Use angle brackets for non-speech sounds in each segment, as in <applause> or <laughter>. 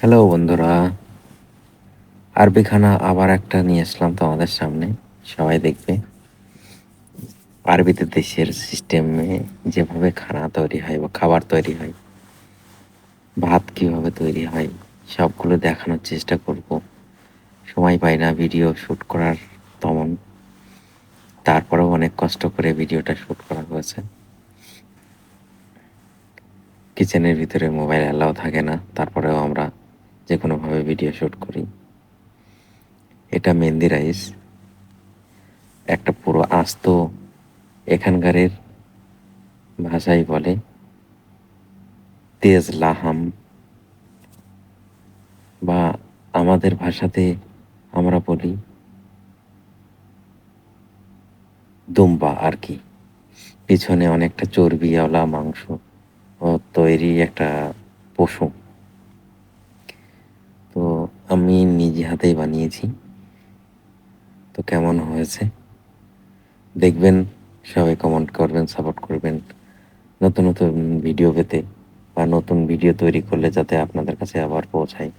Hello বন্ধুরা। আরবি খানা আবার একটা নিয়ে আসলাম তোমাদের সামনে। সবাই দেখবে। আরবিতে দেশের সিস্টেমে যেভাবে খানা তৈরি হয় বা খাবার তৈরি হয়, ভাত কীভাবে তৈরি হয়, সবগুলো দেখানোর চেষ্টা করব। সময় পাই না ভিডিও শ্যুট করার তেমন। তারপরেও অনেক কষ্ট করে ভিডিওটা শ্যুট করা হয়েছে। কিচেনের ভিতরে মোবাইল অ্যালাও থাকে না। তারপরেও আমরা যে কোনোভাবে ভিডিও শ্যুট করি। এটা মেহেন্দি রাইস। একটা পুরো আস্ত এখানকারের ভাষাই বলে, তেজ লাহাম। বা আমাদের ভাষাতে আমরা বলি, দুম্বা আর কি। পিছনে অনেকটা চর্বিওয়ালা মাংস তৈরি একটা পশু। আমি নিজে হাতেই বানিয়েছি। তো কেমন হয়েছে? দেখবেন, সবাই কমেন্ট করবেন সাপোর্ট করবেন নতুন নতুন ভিডিও পেতে বা নতুন ভিডিও তৈরি করলে যাতে আপনাদের কাছে আবার পৌঁছায়।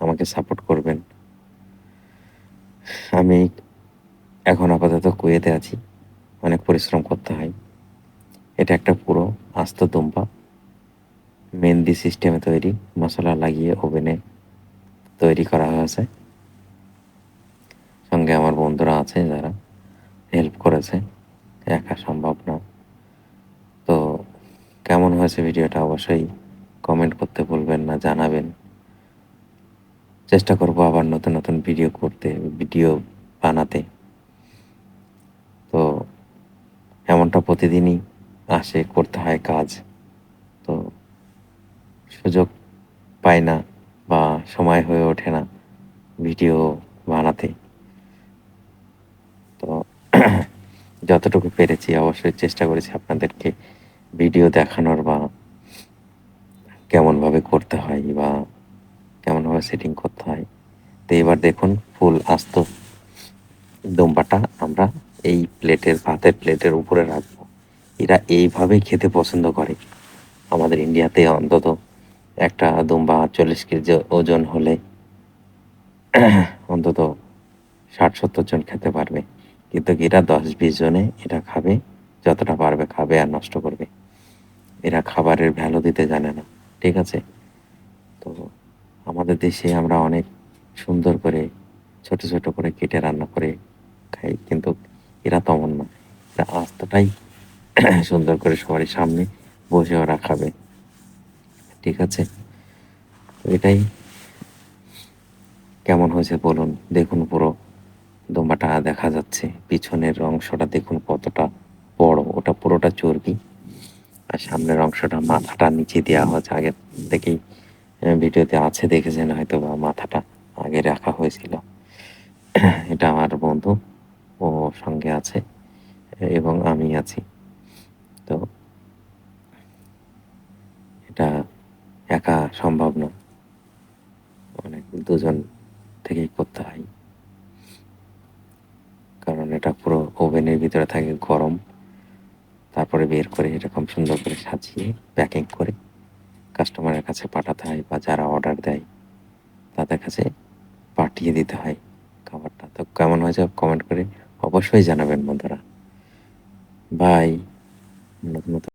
আমাকে সাপোর্ট করবেন। আমি এখন আপাতত কুয়েতে আছি। অনেক পরিশ্রম করতে হয়। এটা একটা পুরো আস্ত দুম্পা। মেহেন্দি সিস্টেমে তৈরি, মশলা লাগিয়ে ওভেনে তৈরি করা হয়েছে। সঙ্গে আমার বন্ধুরা আছে যারা হেল্প করেছে, একা সম্ভব না। তো কেমন হয়েছে ভিডিওটা অবশ্যই কমেন্ট করতে ভুলবেন না, জানাবেন। চেষ্টা করব আবার নতুন নতুন ভিডিও করতে, ভিডিও বানাতে। তো এমনটা প্রতিদিনই আসে, করতে হয় কাজ। তো সুযোগ পাই না। বা সময় হয়ে ওঠে না ভিডিও বানাতে। তো <clears throat> যতটুকু পেরেছি অবশ্যই চেষ্টা করেছি আপনাদেরকে ভিডিও দেখানোর বা কেমনভাবে করতে হয় বা কেমনভাবে সেটিং করতে হয়। তো এবার দেখুন ফুল আস্ত দোম্বাটা আমরা এই প্লেটের, ভাতের প্লেটের উপরে রাখব। এরা এইভাবেই খেতে পছন্দ করে। আমাদের ইন্ডিয়াতে অন্তত একটা দুম্বা চল্লিশ কেজি ওজন হলে অন্তত ষাট সত্তর জন খেতে পারবে। কিন্তু এরা দশ বিশ জনে এটা খাবে, যতটা পারবে খাবে আর নষ্ট করবে। এরা খাবারের ভ্যালু দিতে জানে না, ঠিক আছে? তো আমাদের দেশে আমরা অনেক সুন্দর করে, ছোট ছোট করে কেটে রান্না করে খাই, কিন্তু এরা তেমন না। এরা আস্তটাই সুন্দর করে সবারই সামনে বসে ওরা খাবে। ঠিক আছে? এটাই। কেমন হয়েছে বলুন, দেখুন পুরো দোমাটা দেখা যাচ্ছে। পিছনের অংশটা দেখুন কতটা বড়, ওটা পুরোটা চর্বি। আর সামনের অংশটা মাথাটা নিচে দেওয়া হয়েছে, আগে থেকেই ভিডিওতে আছে দেখেছেন হয়তো বা মাথাটা আগে রাখা হয়েছিল। এটা আমার বন্ধু, ও সঙ্গে আছে, এবং আমি আছি। তো এটা একা সম্ভব না অনেক দুজন থেকেই করতে হয়। কারণ এটা পুরো ওভেনের ভিতরে থাকে গরম। তারপরে বের করে এরকম সুন্দর করে সাজিয়ে প্যাকিং করে কাস্টমারের কাছে পাঠাতে হয় বা যারা অর্ডার দেয়, তাদের কাছে পাঠিয়ে দিতে হয় খাবারটা। তো কেমন হয়েছে কমেন্ট করে অবশ্যই জানাবেন বন্ধুরা। বাই নতুন নতুন